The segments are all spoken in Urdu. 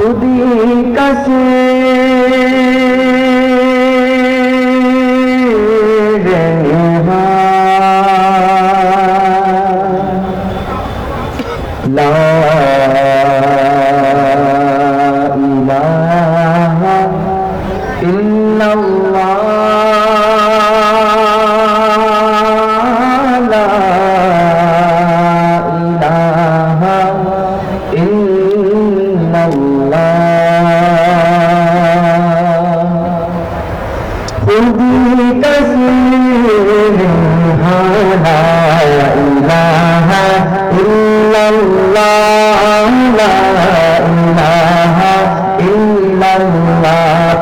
খুদির কাছে লা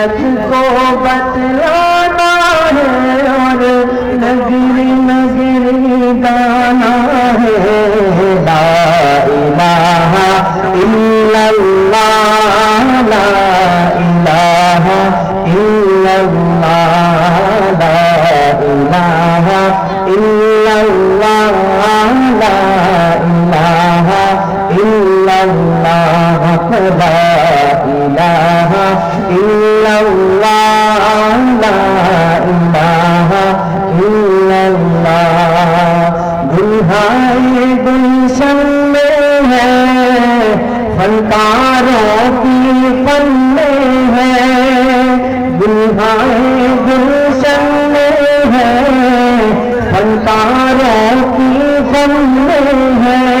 سنت کو بتلانا ہے۔ اور نگری نگری دانا ہے لا الہ الا اللہ فنکاروں کی فن میں ہے دلہائیں گلشن میں ہے۔ فنکاروں کی فن میں ہے۔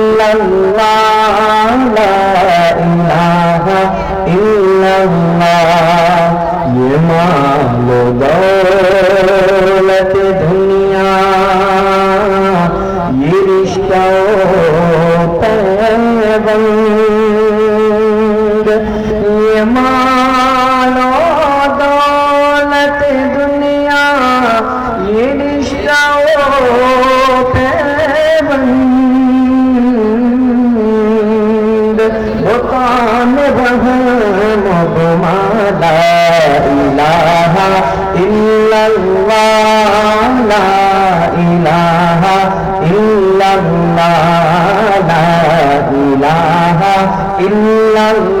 کی مال دولت دنیا، یہ رشتہ بند دکان بہن مبمالا الہ الا اللہ، لا الہ الا اللہ، لا الہ الا اللہ۔